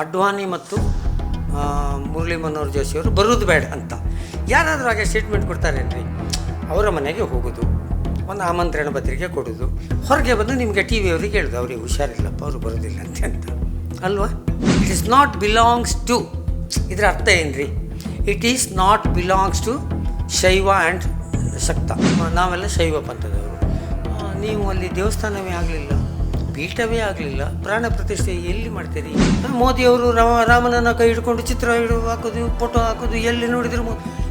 ಅಡ್ವಾಣಿ ಮತ್ತು ಮುರಳಿ ಮನೋಹರ್ ಜೋಶಿ ಅವರು ಬರೋದು ಬೇಡ ಅಂತ. ಯಾರಾದರೂ ಹಾಗೆ ಸ್ಟೇಟ್ಮೆಂಟ್ ಕೊಡ್ತಾರೇನ್ರಿ? ಅವರ ಮನೆಗೆ ಹೋಗೋದು, ಒಂದು ಆಮಂತ್ರಣ ಪತ್ರಿಕೆ ಕೊಡೋದು, ಹೊರಗೆ ಬಂದು ನಿಮಗೆ ಟಿ ಅವ್ರಿಗೆ ಹೇಳೋದು, ಅವ್ರಿಗೆ ಹುಷಾರಿಲ್ಲಪ್ಪ, ಅವರು ಬರೋದಿಲ್ಲ ಅಂತ ಅಂತ ಅಲ್ವಾ? It is not belongs to ಇದರ ಅರ್ಥ ಏನ್ರಿ? It is not belongs to Shaiva and Shakta. ನಾವೆಲ್ಲ ಶೈವ ಪಂಥದವರು. ನೀವು ಅಲ್ಲಿ ದೇವಸ್ಥಾನವೇ ಆಗಲಿಲ್ಲ. ಪೀಠವೇ ಆಗಲಿಲ್ಲ. ಪ್ರಾಣ ಪ್ರತಿಷ್ಠೆ ಎಲ್ಲಿ ಮಾಡ್ತೀರಿ? ಮೋದಿಯವರು ರಾಮ, ರಾಮನನ್ನ ಕೈ ಹಿಡ್ಕೊಂಡು ಚಿತ್ರ ಹಿಡು ಹಾಕೋದು ಫೋಟೋ ಹಾಕೋದು, ಎಲ್ಲಿ ನೋಡಿದ್ರು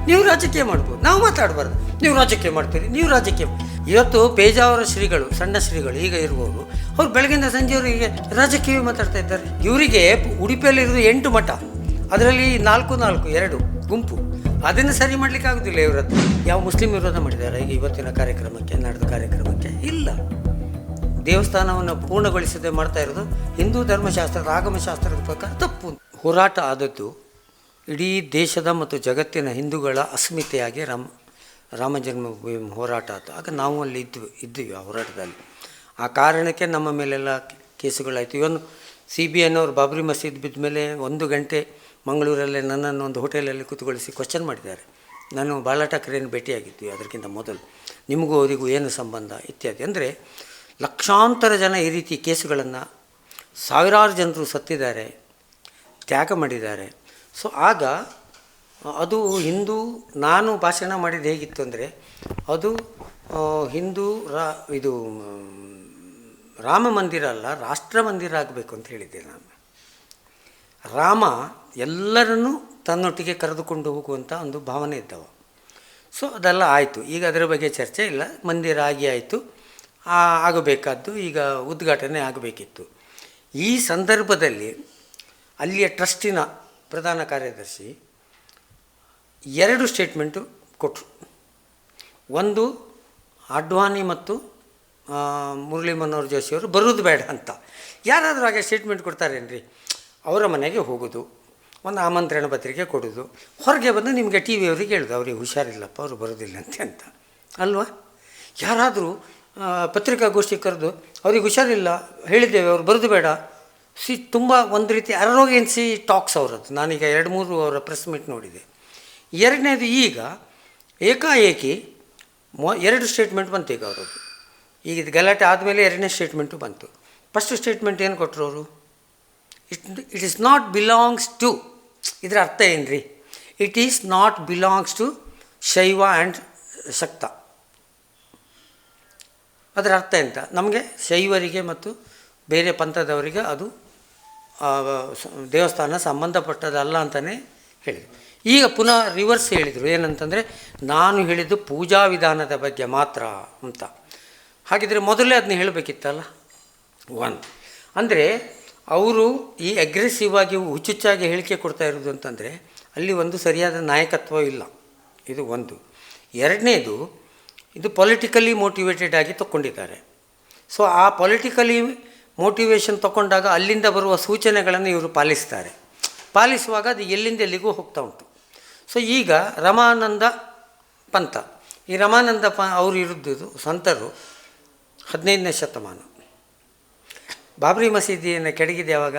ನೀವು ರಾಜಕೀಯ ಮಾಡ್ಬೋದು. ನಾವು ಮಾತಾಡಬಾರ್ದು. ನೀವು ರಾಜಕೀಯ ಮಾಡ್ತೀರಿ, ನೀವು ರಾಜಕೀಯ ಇವತ್ತು ಪೇಜಾವರ ಶ್ರೀಗಳು, ಸಣ್ಣ ಶ್ರೀಗಳು ಈಗ ಇರುವವರು ಅವ್ರು ಬೆಳಗಿಂದ ಸಂಜೆಯವರಿಗೆ ರಾಜಕೀಯ ಮಾತಾಡ್ತಾ ಇದ್ದಾರೆ. ಇವರಿಗೆ ಉಡುಪಿಯಲ್ಲಿರೋದು ಎಂಟು ಮಠ. ಅದರಲ್ಲಿ ನಾಲ್ಕು ನಾಲ್ಕು, ಎರಡು ಗುಂಪು. ಅದನ್ನು ಸರಿ ಮಾಡಲಿಕ್ಕೆ ಆಗೋದಿಲ್ಲ ಇವರದ್ದು ಯಾವ ಮುಸ್ಲಿಂ ವಿರೋಧ ಮಾಡಿದ್ದಾರೆ. ಈಗ ಇವತ್ತಿನ ಕಾರ್ಯಕ್ರಮಕ್ಕೆ, ನಡೆದ ಕಾರ್ಯಕ್ರಮಕ್ಕೆ ಇಲ್ಲ. ದೇವಸ್ಥಾನವನ್ನು ಪೂರ್ಣಗೊಳಿಸದೆ ಮಾಡ್ತಾ ಇರೋದು ಹಿಂದೂ ಧರ್ಮಶಾಸ್ತ್ರದ, ಆಗಮಶಾಸ್ತ್ರದ ಪ್ರಕಾರ ತಪ್ಪು ಹೋರಾಟ ಆದದ್ದು ಇಡೀ ದೇಶದ ಮತ್ತು ಜಗತ್ತಿನ ಹಿಂದೂಗಳ ಅಸ್ಮಿತೆಯಾಗಿ ರಾಮ ರಾಮ ಜನ್ಮಭೂಮಿ ಹೋರಾಟ ಆಯಿತು. ಆಗ ನಾವು ಅಲ್ಲಿ ಇದ್ವಿ, ಇದ್ದೀವಿ ಆ ಹೋರಾಟದಲ್ಲಿ. ಆ ಕಾರಣಕ್ಕೆ ನಮ್ಮ ಮೇಲೆಲ್ಲ ಕೇಸುಗಳಾಯಿತು. ಇವನು ಸಿ ಬಿ ಐನವರು ಬಾಬ್ರಿ ಮಸೀದ್ ಬಿದ್ದ ಮೇಲೆ ಒಂದು ಗಂಟೆ ಮಂಗಳೂರಲ್ಲೇ ನನ್ನನ್ನು ಒಂದು ಹೋಟೆಲಲ್ಲಿ ಕೂತ್ಕೊಳಿಸಿ ಕ್ವಶನ್ ಮಾಡಿದ್ದಾರೆ. ನಾನು ಬಾಲಾಟ ಠಾಕ್ರೆಯನ್ನು ಭೇಟಿಯಾಗಿದ್ವಿ ಅದಕ್ಕಿಂತ ಮೊದಲು. ನಿಮಗೂ ಅವರಿಗೂ ಏನು ಸಂಬಂಧ ಇತ್ಯಾದಿ. ಅಂದರೆ ಲಕ್ಷಾಂತರ ಜನ ಈ ರೀತಿ ಕೇಸುಗಳನ್ನು ಸಾವಿರಾರು ಜನರು ಸತ್ತಿದ್ದಾರೆ, ತ್ಯಾಗ ಮಾಡಿದ್ದಾರೆ. ಸೊ ಆಗ ಅದು ಹಿಂದೂ, ನಾನು ಭಾಷಣ ಮಾಡಿದ್ದು ಹೇಗಿತ್ತು ಅಂದರೆ, ಅದು ಹಿಂದೂ ರಾ, ಇದು, ರಾಮ ಮಂದಿರ ಅಲ್ಲ, ರಾಷ್ಟ್ರ ಮಂದಿರ ಆಗಬೇಕು ಅಂತ ಹೇಳಿದ್ದೆ ನಾನು. ರಾಮ ಎಲ್ಲರನ್ನೂ ತನ್ನೊಟ್ಟಿಗೆ ಕರೆದುಕೊಂಡು ಹೋಗುವಂಥ ಒಂದು ಭಾವನೆ ಇದ್ದವು. ಸೊ ಅದೆಲ್ಲ ಆಯಿತು. ಈಗ ಅದರ ಬಗ್ಗೆ ಚರ್ಚೆ ಇಲ್ಲ. ಮಂದಿರ ಆಗಿ ಆಯಿತು. ಆಗಬೇಕಾದ್ದು ಈಗ ಉದ್ಘಾಟನೆ ಆಗಬೇಕಿತ್ತು. ಈ ಸಂದರ್ಭದಲ್ಲಿ ಅಲ್ಲಿಯ ಟ್ರಸ್ಟಿನ ಪ್ರಧಾನ ಕಾರ್ಯದರ್ಶಿ ಎರಡು ಸ್ಟೇಟ್ಮೆಂಟು ಕೊಟ್ಟರು ಒಂದು ಅಡ್ವಾನಿ ಮತ್ತು ಮುರಳಿ ಮನೋಹರ್ ಜೋಶಿಯವರು ಬರೋದು ಬೇಡ ಅಂತ. ಯಾರಾದರೂ ಹಾಗೆ ಸ್ಟೇಟ್ಮೆಂಟ್ ಕೊಡ್ತಾರೇನ್ರಿ? ಅವರ ಮನೆಗೆ ಹೋಗೋದು, ಒಂದು ಆಮಂತ್ರಣ ಪತ್ರಿಕೆ ಕೊಡೋದು, ಹೊರಗೆ ಬಂದು ನಿಮಗೆ ಟಿ ವಿಯವರಿಗೆ ಹೇಳೋದು, ಅವ್ರಿಗೆ ಹುಷಾರಿಲ್ಲಪ್ಪ, ಅವರು ಬರೋದಿಲ್ಲಂತೆ ಅಂತ. ಅಲ್ವಾ? ಯಾರಾದರೂ ಪತ್ರಿಕಾಗೋಷ್ಠಿ ಕರೆದು, ಅವ್ರಿಗೆ ಹುಷಾರಿಲ್ಲ, ಹೇಳಿದ್ದೇವೆ, ಅವ್ರು ಬರೆದು ಬೇಡ. ಸಿ, ತುಂಬ ಒಂದು ರೀತಿ ಅರೋಗೆನ್ಸಿ ಟಾಕ್ಸ್ ಅವರದ್ದು. ನಾನೀಗ ಎರಡು ಮೂರು ಅವರ ಪ್ರೆಸ್ ಮೀಟ್ ನೋಡಿದೆ. ಎರಡನೇದು ಈಗ, ಏಕಾಏಕಿ ಮೊ, ಎರಡು ಸ್ಟೇಟ್ಮೆಂಟ್ ಬಂತು ಈಗ ಅವರದ್ದು. ಈಗ ಇದು ಗಲಾಟೆ ಆದಮೇಲೆ ಎರಡನೇ ಸ್ಟೇಟ್ಮೆಂಟು ಬಂತು. ಫಸ್ಟ್ ಸ್ಟೇಟ್ಮೆಂಟ್ ಏನು ಕೊಟ್ಟರು ಅವರು? It it is not belongs to. ಇದರ ಅರ್ಥ ಏನು ರೀ it is not belongs to Shaiva and Shakta. ಅದರ ಅರ್ಥ ಎಂತ? ನಮಗೆ ಶೈವರಿಗೆ ಮತ್ತು ಬೇರೆ ಪಂಥದವರಿಗೆ ಅದು ದೇವಸ್ಥಾನ ಸಂಬಂಧಪಟ್ಟದಲ್ಲ ಅಂತಲೇ ಹೇಳಿದರು. ಈಗ ಪುನಃ ರಿವರ್ಸ್ ಹೇಳಿದರು. ಏನಂತಂದರೆ, ನಾನು ಹೇಳಿದ್ದು ಪೂಜಾ ವಿಧಾನದ ಬಗ್ಗೆ ಮಾತ್ರ ಅಂತ. ಹಾಗಿದ್ರೆ ಮೊದಲೇ ಅದನ್ನ ಹೇಳಬೇಕಿತ್ತಲ್ಲ? ಒನ್ ಅಂದರೆ, ಅವರು ಈ ಅಗ್ರೆಸಿವ್ ಆಗಿ ಹುಚ್ಚುಚ್ಚಾಗಿ ಹೇಳಿಕೆ ಕೊಡ್ತಾ ಇರೋದು ಅಂತಂದರೆ, ಅಲ್ಲಿ ಒಂದು ಸರಿಯಾದ ನಾಯಕತ್ವ ಇಲ್ಲ. ಇದು ಒಂದು. ಎರಡನೇದು ಇದು ಪೊಲಿಟಿಕಲಿ ಮೋಟಿವೇಟೆಡ್ ಆಗಿ ತಗೊಂಡಿದ್ದಾರೆ ಸೊ ಆ ಪೊಲಿಟಿಕಲಿ ಮೋಟಿವೇಶನ್ ತಗೊಂಡಾಗ ಅಲ್ಲಿಂದ ಬರುವ ಸೂಚನೆಗಳನ್ನು ಇವರು ಪಾಲಿಸ್ತಾರೆ. ಪಾಲಿಸುವಾಗ ಅದು ಎಲ್ಲಿಂದ ಎಲ್ಲಿಗೂ ಹೋಗ್ತಾ ಉಂಟು. ಸೊ ಈಗ ರಮಾನಂದ ಪಂಥ. ಈ ರಮಾನಂದ ಪ, ಅವರು ಇರುದ್ದು ಸಂತರು ಹದಿನೈದನೇ ಶತಮಾನ. ಬಾಬ್ರಿ ಮಸೀದಿಯನ್ನು ಕೆಡಗಿದೆ ಯಾವಾಗ?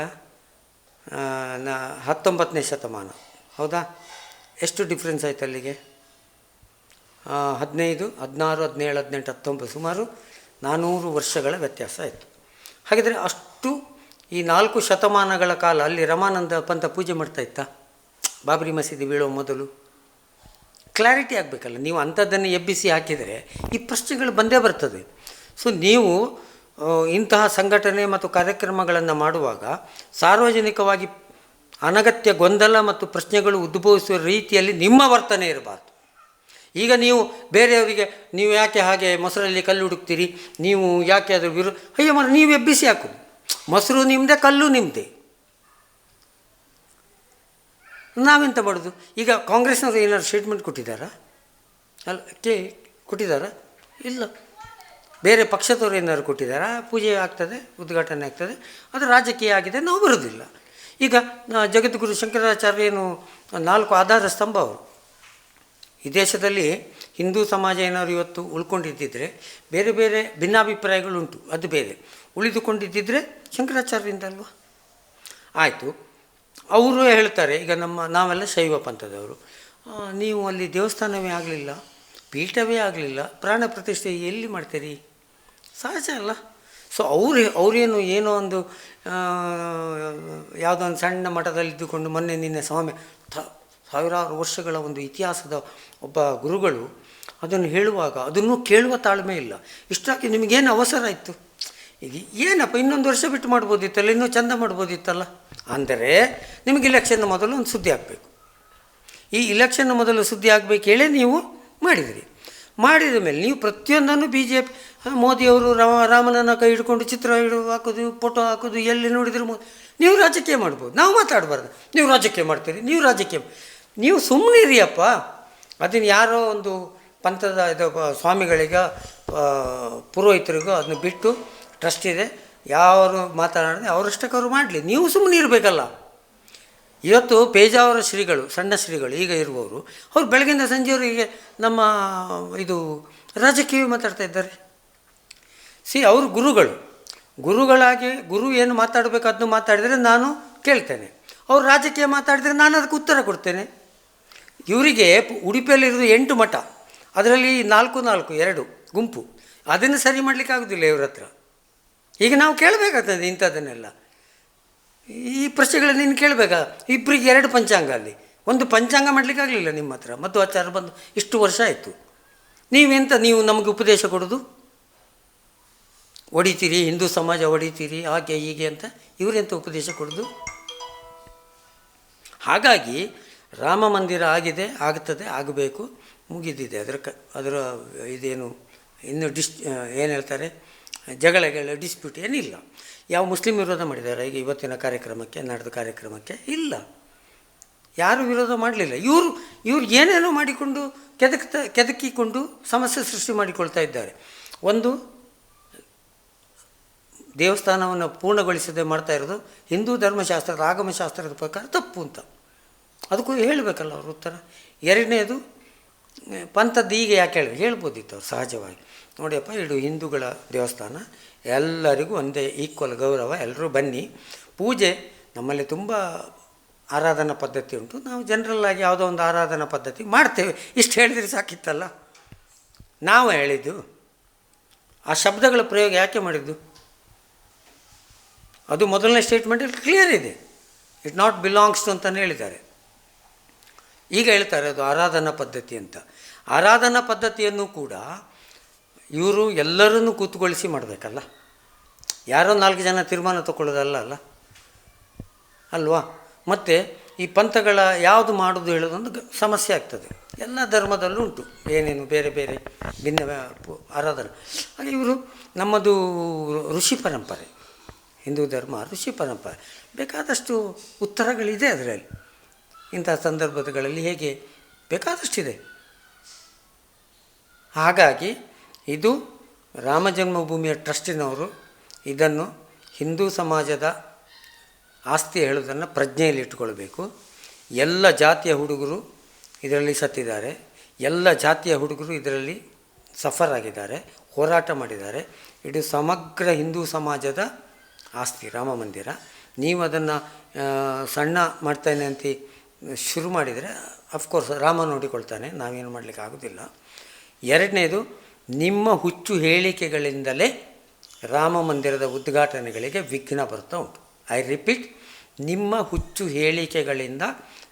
ಹತ್ತೊಂಬತ್ತನೇ ಶತಮಾನ. ಹೌದಾ? ಎಷ್ಟು ಡಿಫ್ರೆನ್ಸ್ ಆಯಿತು ಅಲ್ಲಿಗೆ? ಹದಿನೈದು, ಹದಿನಾರು, ಹದಿನೇಳು, ಹದಿನೆಂಟು, ಹತ್ತೊಂಬತ್ತು, ಸುಮಾರು ನಾನ್ನೂರು ವರ್ಷಗಳ ವ್ಯತ್ಯಾಸ ಆಯಿತು ಹಾಗಿದ್ರೆ ಅಷ್ಟು ಈ ನಾಲ್ಕು ಶತಮಾನಗಳ ಕಾಲ ಅಲ್ಲಿ ರಮಾನಂದ ಪಂಥ ಪೂಜೆ ಮಾಡ್ತಾ ಇತ್ತಾ? ಬಾಬ್ರಿ ಮಸೀದಿ ಬೀಳೋ ಮೊದಲು? ಕ್ಲಾರಿಟಿ ಆಗಬೇಕಲ್ಲ, ನೀವು ಅಂಥದ್ದನ್ನು ಎಬ್ಬಿಸಿ ಹಾಕಿದರೆ ಈ ಪ್ರಶ್ನೆಗಳು ಬಂದೇ ಬರ್ತದೆ. ಸೊ ನೀವು ಇಂತಹ ಸಂಘಟನೆ ಮತ್ತು ಕಾರ್ಯಕ್ರಮಗಳನ್ನು ಮಾಡುವಾಗ ಸಾರ್ವಜನಿಕವಾಗಿ ಅನಗತ್ಯ ಗೊಂದಲ ಮತ್ತು ಪ್ರಶ್ನೆಗಳು ಉದ್ಭವಿಸುವ ರೀತಿಯಲ್ಲಿ ನಿಮ್ಮ ವರ್ತನೆ ಇರಬಾರ್ದು. ಈಗ ನೀವು ಬೇರೆಯವರಿಗೆ, ನೀವು ಯಾಕೆ ಹಾಗೆ ಮೊಸರಲ್ಲಿ ಕಲ್ಲು ಹುಡುಕ್ತೀರಿ? ನೀವು ಯಾಕೆ ಅದ್ರ ವಿರು, ಅಯ್ಯೋ ಮರ, ನೀವು ಎಬ್ಬಿಸಿ ಹಾಕು ಮೊಸರು ನಿಮ್ಮದೇ ಕಲ್ಲು ನಿಮ್ಮದೇ ನಾವೆಂತ ಮಾಡೋದು? ಈಗ ಕಾಂಗ್ರೆಸ್ನವರು ಏನಾದ್ರು ಸ್ಟೇಟ್ಮೆಂಟ್ ಕೊಟ್ಟಿದ್ದಾರಾ? ಅಲ್ಲ, ಕೇ, ಕೊಟ್ಟಿದ್ದಾರಾ? ಇಲ್ಲ. ಬೇರೆ ಪಕ್ಷದವ್ರು ಏನಾದ್ರು ಕೊಟ್ಟಿದ್ದಾರಾ? ಪೂಜೆ ಆಗ್ತದೆ, ಉದ್ಘಾಟನೆ ಆಗ್ತದೆ, ಅದು ರಾಜಕೀಯ ಆಗಿದೆ, ನಾವು ಬರೋದಿಲ್ಲ. ಈಗ ಜಗದ್ಗುರು ಶಂಕರಾಚಾರ್ಯ ಏನು ನಾಲ್ಕು ಆಧಾರ ಸ್ತಂಭ ಅವರು ಈ ದೇಶದಲ್ಲಿ ಹಿಂದೂ ಸಮಾಜ ಏನಾದ್ರು ಇವತ್ತು ಉಳ್ಕೊಂಡಿದ್ದಿದ್ರೆ ಬೇರೆ ಬೇರೆ ಭಿನ್ನಾಭಿಪ್ರಾಯಗಳುಂಟು, ಅದು ಬೇರೆ. ಉಳಿದುಕೊಂಡಿದ್ದಿದ್ರೆ ಶಂಕರಾಚಾರ್ಯರಿಂದ ಅಲ್ವಾ ಆಯಿತು. ಅವರು ಹೇಳ್ತಾರೆ, ಈಗ ನಮ್ಮ, ನಾವೆಲ್ಲ ಶೈವ ಪಂಥದವರು. ನೀವು ಅಲ್ಲಿ ದೇವಸ್ಥಾನವೇ ಆಗಲಿಲ್ಲ, ಪೀಠವೇ ಆಗಲಿಲ್ಲ, ಪ್ರಾಣ ಪ್ರತಿಷ್ಠೆ ಎಲ್ಲಿ ಮಾಡ್ತೀರಿ? ಸಹಜ ಅಲ್ಲ. ಸೊ ಅವರು, ಅವರೇನು ಏನೋ ಒಂದು ಯಾವುದೋ ಒಂದು ಸಣ್ಣ ಮಠದಲ್ಲಿ ಇದ್ದುಕೊಂಡು ಮೊನ್ನೆ ನಿನ್ನೆ ಸ್ವಾಮಿ ಸಾವಿರಾರು ವರ್ಷಗಳ ಒಂದು ಇತಿಹಾಸದ ಒಬ್ಬ ಗುರುಗಳು ಅದನ್ನು ಹೇಳುವಾಗ ಅದನ್ನು ಕೇಳುವ ತಾಳ್ಮೆ ಇಲ್ಲ. ಇಷ್ಟಾಗಿ ನಿಮಗೇನು ಅವಸರ ಇತ್ತು? ಈಗ ಏನಪ್ಪ ಇನ್ನೊಂದು ವರ್ಷ ಬಿಟ್ಟು ಮಾಡ್ಬೋದಿತ್ತಲ್ಲ, ಇನ್ನೂ ಚಂದ ಮಾಡ್ಬೋದಿತ್ತಲ್ಲ? ಅಂದರೆ ನಿಮಗೆ ಇಲೆಕ್ಷನ್ ಮೊದಲು ಒಂದು ಸುದ್ದಿ ಆಗಬೇಕು. ಈ ಇಲೆಕ್ಷನ್ ಮೊದಲು ಸುದ್ದಿ ಆಗಬೇಕು ಹೇಳಿ ನೀವು ಮಾಡಿದಿರಿ. ಮಾಡಿದ ಮೇಲೆ ನೀವು ಪ್ರತಿಯೊಂದನ್ನು ಬಿ ಜೆ ಪಿ ಮೋದಿಯವರು ರಾಮ ರಾಮನನ್ನ ಕೈ ಹಿಡ್ಕೊಂಡು ಚಿತ್ರ ಹಿಡು ಹಾಕೋದು ಫೋಟೋ ಹಾಕೋದು, ಎಲ್ಲಿ ನೋಡಿದ್ರು ನೀವು ರಾಜಕೀಯ ಮಾಡ್ಬೋದು. ನಾವು ಮಾತಾಡಬಾರ್ದು. ನೀವು ರಾಜಕೀಯ ಮಾಡ್ತೀರಿ, ನೀವು ರಾಜಕೀಯ ನೀವು ಸುಮ್ಮನಿರಿಯಪ್ಪ ಅದನ್ನು ಯಾರೋ ಒಂದು ಪಂಥದ ಇದು ಸ್ವಾಮಿಗಳಿಗ ಪುರೋಹಿತರಿಗೋ ಅದನ್ನ ಬಿಟ್ಟು ಟ್ರಸ್ಟ್ ಇದೆ. ಯಾರು ಮಾತನಾಡಿದ್ರೆ ಅವರಷ್ಟಕ್ಕೆ ಅವರು ಮಾಡಲಿ. ನೀವು ಸುಮ್ಮನೆ ಇರಬೇಕಲ್ಲ. ಇವತ್ತು ಪೇಜಾವರ ಶ್ರೀಗಳು, ಸಣ್ಣ ಶ್ರೀಗಳು, ಈಗ ಇರುವವರು, ಅವ್ರು ಬೆಳಗಿಂದ ಸಂಜೆಯವರಿಗೆ ನಮ್ಮ ಇದು ರಾಜಕೀಯ ಮಾತಾಡ್ತಾ ಇದ್ದಾರೆ. ಸಿ, ಅವರು ಗುರುಗಳು. ಗುರುಗಳಾಗಿ ಗುರು ಏನು ಮಾತಾಡಬೇಕು ಅದನ್ನು ಮಾತಾಡಿದರೆ ನಾನು ಕೇಳ್ತೇನೆ. ಅವ್ರು ರಾಜಕೀಯ ಮಾತಾಡಿದರೆ ನಾನು ಅದಕ್ಕೆ ಉತ್ತರ ಕೊಡ್ತೇನೆ. ಇವರಿಗೆ ಉಡುಪಿಯಲ್ಲಿರೋದು ಎಂಟು ಮಠ, ಅದರಲ್ಲಿ ನಾಲ್ಕು ನಾಲ್ಕು, ಎರಡು ಗುಂಪು. ಅದನ್ನು ಸರಿ ಮಾಡಲಿಕ್ಕೆ ಆಗೋದಿಲ್ಲ ಇವ್ರ ಹತ್ರ. ಈಗ ನಾವು ಕೇಳಬೇಕಾಗ್ತದೆ ಇಂಥದ್ದನ್ನೆಲ್ಲ. ಈ ಪ್ರಶ್ನೆಗಳನ್ನ ನೀನು ಕೇಳಬೇಕಾ? ಇಬ್ಬರಿಗೆ ಎರಡು ಪಂಚಾಂಗ ಅಲ್ಲಿ. ಒಂದು ಪಂಚಾಂಗ ಮಾಡಲಿಕ್ಕೆ ಆಗಲಿಲ್ಲ ನಿಮ್ಮ ಹತ್ರ, ಮತ್ತು ಆಚಾರ ಬಂದು ಇಷ್ಟು ವರ್ಷ ಆಯಿತು. ನೀವೆಂತ, ನೀವು ನಮಗೆ ಉಪದೇಶ ಕೊಡೋದು? ಹೊಡಿತೀರಿ ಹಿಂದೂ ಸಮಾಜ ಹೊಡಿತೀರಿ ಹಾಗೆ ಹೀಗೆ ಅಂತ ಇವರೆಂತ ಉಪದೇಶ ಕೊಡೋದು? ಹಾಗಾಗಿ ರಾಮ ಮಂದಿರ ಆಗಿದೆ, ಆಗ್ತದೆ, ಆಗಬೇಕು, ಮುಗಿದಿದೆ. ಅದರ ಕ, ಅದರ ಇದೇನು, ಇನ್ನು ಡಿಸ್ ಏನು ಹೇಳ್ತಾರೆ, ಜಗಳಗಳ ಡಿಸ್ಪ್ಯೂಟ್ ಏನಿಲ್ಲ. ಯಾವ ಮುಸ್ಲಿಂ ವಿರೋಧ ಮಾಡಿದ್ದಾರೆ, ಈಗ ಇವತ್ತಿನ ಕಾರ್ಯಕ್ರಮಕ್ಕೆ, ನಡೆದ ಕಾರ್ಯಕ್ರಮಕ್ಕೆ ಇಲ್ಲ. ಯಾರು ವಿರೋಧ ಮಾಡಲಿಲ್ಲ. ಇವರು, ಇವ್ರು ಏನೇನೋ ಮಾಡಿಕೊಂಡು ಕೆದಕ್ತ, ಕೆದಕಿಕೊಂಡು ಸಮಸ್ಯೆ ಸೃಷ್ಟಿ ಮಾಡಿಕೊಳ್ತಾ ಇದ್ದಾರೆ. ಒಂದು, ದೇವಸ್ಥಾನವನ್ನು ಪೂರ್ಣಗೊಳಿಸದೆ ಮಾಡ್ತಾ ಇರೋದು ಹಿಂದೂ ಧರ್ಮಶಾಸ್ತ್ರದ, ಆಗಮಶಾಸ್ತ್ರದ ಪ್ರಕಾರ ತಪ್ಪು ಅಂತ. ಅದಕ್ಕೂ ಹೇಳಬೇಕಲ್ಲ ಅವ್ರ ಉತ್ತರ. ಎರಡನೇದು ಪಂಥದ್ದು ಈಗ ಯಾಕೆ ಹೇಳಿ ಹೇಳ್ಬೋದಿತ್ತು ಅವ್ರು ಸಹಜವಾಗಿ. ನೋಡಿಯಪ್ಪ, ಇಡು ಹಿಂದೂಗಳ ದೇವಸ್ಥಾನ, ಎಲ್ಲರಿಗೂ ಒಂದೇ ಈಕ್ವಲ್ ಗೌರವ, ಎಲ್ಲರೂ ಬನ್ನಿ. ಪೂಜೆ ನಮ್ಮಲ್ಲಿ ತುಂಬ ಆರಾಧನಾ ಪದ್ಧತಿ ಉಂಟು. ನಾವು ಜನರಲ್ಲಾಗಿ ಯಾವುದೋ ಒಂದು ಆರಾಧನಾ ಪದ್ಧತಿ ಮಾಡ್ತೇವೆ. ಇಷ್ಟು ಹೇಳಿದರೆ ಸಾಕಿತ್ತಲ್ಲ? ನಾವು ಹೇಳಿದ್ದು, ಆ ಶಬ್ದಗಳ ಪ್ರಯೋಗ ಯಾಕೆ ಮಾಡಿದ್ದು? ಅದು ಮೊದಲನೇ ಸ್ಟೇಟ್ಮೆಂಟಲ್ಲಿ ಕ್ಲಿಯರ್ ಇದೆ. ಇಟ್ ನಾಟ್ ಬಿಲಾಂಗ್ಸ್ ಅಂತಲೇ ಹೇಳಿದ್ದಾರೆ. ಈಗ ಹೇಳ್ತಾರೆ ಅದು ಆರಾಧನಾ ಪದ್ಧತಿ ಅಂತ. ಆರಾಧನಾ ಪದ್ಧತಿಯನ್ನು ಕೂಡ ಇವರು ಎಲ್ಲರನ್ನು ಕೂತ್ಕೊಳಿಸಿ ಮಾಡಬೇಕಲ್ಲ? ಯಾರೋ ನಾಲ್ಕು ಜನ ತೀರ್ಮಾನ ತಗೊಳ್ಳೋದಲ್ಲ ಅಲ್ಲ? ಅಲ್ವಾ? ಮತ್ತು ಈ ಪಂಥಗಳ ಯಾವುದು ಮಾಡೋದು ಹೇಳೋದೊಂದು ಸಮಸ್ಯೆ ಆಗ್ತದೆ. ಎಲ್ಲ ಧರ್ಮದಲ್ಲೂ ಉಂಟು. ಏನೇನು ಬೇರೆ ಬೇರೆ ಭಿನ್ನ ಆರಾಧನೆ. ಹಾಗೆ ಇವರು ನಮ್ಮದು ಋಷಿ ಪರಂಪರೆ, ಹಿಂದೂ ಧರ್ಮ ಋಷಿ ಪರಂಪರೆ ಬೇಕಾದಷ್ಟು ಉತ್ತರಗಳಿದೆ ಅದರಲ್ಲಿ. ಇಂಥ ಸಂದರ್ಭಗಳಲ್ಲಿ ಹೇಗೆ ಬೇಕಾದಷ್ಟಿದೆ. ಹಾಗಾಗಿ ಇದು ರಾಮ ಜನ್ಮಭೂಮಿಯ ಟ್ರಸ್ಟಿನವರು ಇದನ್ನು ಹಿಂದೂ ಸಮಾಜದ ಆಸ್ತಿ ಹೇಳೋದನ್ನು ಪ್ರಜ್ಞೆಯಲ್ಲಿ ಇಟ್ಟುಕೊಳ್ಬೇಕು ಎಲ್ಲ ಜಾತಿಯ ಹುಡುಗರು ಇದರಲ್ಲಿ ಸತ್ತಿದ್ದಾರೆ. ಎಲ್ಲ ಜಾತಿಯ ಹುಡುಗರು ಇದರಲ್ಲಿ ಸಫರ್ ಆಗಿದ್ದಾರೆ, ಹೋರಾಟ ಮಾಡಿದ್ದಾರೆ. ಇದು ಸಮಗ್ರ ಹಿಂದೂ ಸಮಾಜದ ಆಸ್ತಿ, ರಾಮ ಮಂದಿರ. ನೀವು ಅದನ್ನು ಸಣ್ಣ ಮಾಡ್ತೇನೆ ಅಂತ ಶುರು ಮಾಡಿದರೆ ಅಫ್ಕೋರ್ಸ್ ರಾಮ ನೋಡಿಕೊಳ್ತಾನೆ ನಾವೇನು ಮಾಡಲಿಕ್ಕೆ ಆಗೋದಿಲ್ಲ. ಎರಡನೇದು, ನಿಮ್ಮ ಹುಚ್ಚು ಹೇಳಿಕೆಗಳಿಂದಲೇ ರಾಮ ಮಂದಿರದ ಉದ್ಘಾಟನೆಗಳಿಗೆ ವಿಘ್ನ ಬರ್ತಾ ಉಂಟು. ಐ ರಿಪೀಟ್ ನಿಮ್ಮ ಹುಚ್ಚು ಹೇಳಿಕೆಗಳಿಂದ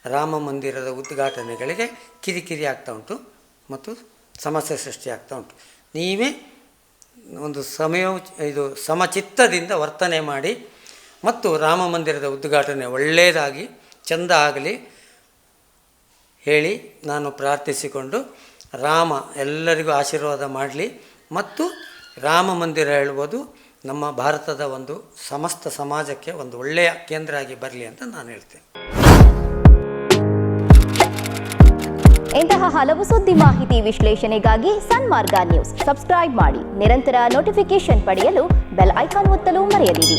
ರಾಮ ಮಂದಿರದ ಉದ್ಘಾಟನೆಗಳಿಗೆ ಕಿರಿಕಿರಿ ಆಗ್ತಾ ಉಂಟು ಮತ್ತು ಸಮಸ್ಯೆ ಸೃಷ್ಟಿ ಆಗ್ತಾ ಉಂಟು. ನೀವೇ ಒಂದು ಸಮಯ, ಇದು ಸಮಚಿತ್ತದಿಂದ ವರ್ತನೆ ಮಾಡಿ ಮತ್ತು ರಾಮ ಮಂದಿರದ ಉದ್ಘಾಟನೆ ಒಳ್ಳೆಯದಾಗಿ, ಚೆಂದ ಆಗಲಿ ಹೇಳಿ ನಾನು ಪ್ರಾರ್ಥಿಸಿಕೊಂಡು ರಾಮ ಎಲ್ಲರಿಗೂ ಆಶೀರ್ವಾದ ಮಾಡಲಿ ಮತ್ತು ರಾಮ ಮಂದಿರ ಹೇಳ್ಬೋದು ನಮ್ಮ ಭಾರತದ ಒಂದು ಸಮಸ್ತ ಸಮಾಜಕ್ಕೆ ಒಂದು ಒಳ್ಳೆಯ ಕೇಂದ್ರ ಆಗಿ ಬರಲಿ ಅಂತ ನಾನು ಹೇಳ್ತೇನೆ. ಇಂತಹ ಹಲವು ಸುದ್ದಿ ಮಾಹಿತಿ ವಿಶ್ಲೇಷಣೆಗಾಗಿ ಸನ್ಮಾರ್ಗ ನ್ಯೂಸ್. ಸಬ್ಸ್ಕ್ರೈಬ್ ಮಾಡಿ. ನಿರಂತರ ನೋಟಿಫಿಕೇಶನ್ ಪಡೆಯಲು ಬೆಲ್ ಐಕಾನ್ ಒತ್ತಲು ಮರೆಯದಿರಿ.